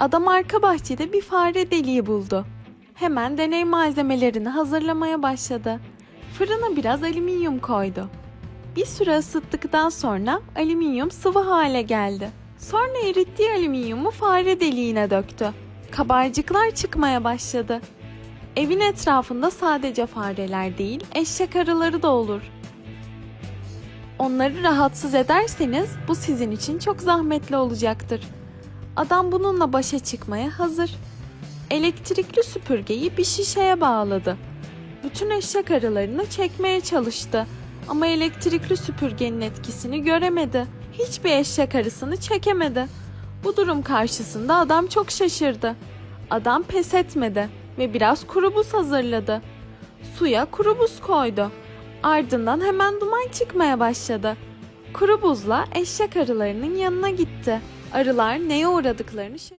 Adam arka bahçede bir fare deliği buldu. Hemen deney malzemelerini hazırlamaya başladı. Fırına biraz alüminyum koydu. Bir süre ısıttıktan sonra alüminyum sıvı hale geldi. Sonra erittiği alüminyumu fare deliğine döktü. Kabarcıklar çıkmaya başladı. Evin etrafında sadece fareler değil, eşek arıları da olur. Onları rahatsız ederseniz bu sizin için çok zahmetli olacaktır. Adam bununla başa çıkmaya hazır. Elektrikli süpürgeyi bir şişeye bağladı. Bütün eşek arılarını çekmeye çalıştı ama elektrikli süpürgenin etkisini göremedi. Hiçbir eşek arısını çekemedi. Bu durum karşısında adam çok şaşırdı. Adam pes etmedi ve biraz kuru buz hazırladı. Suya kuru buz koydu. Ardından hemen duman çıkmaya başladı. Kuru buzla eşek arılarının yanına gitti. Arılar neye uğradıklarını.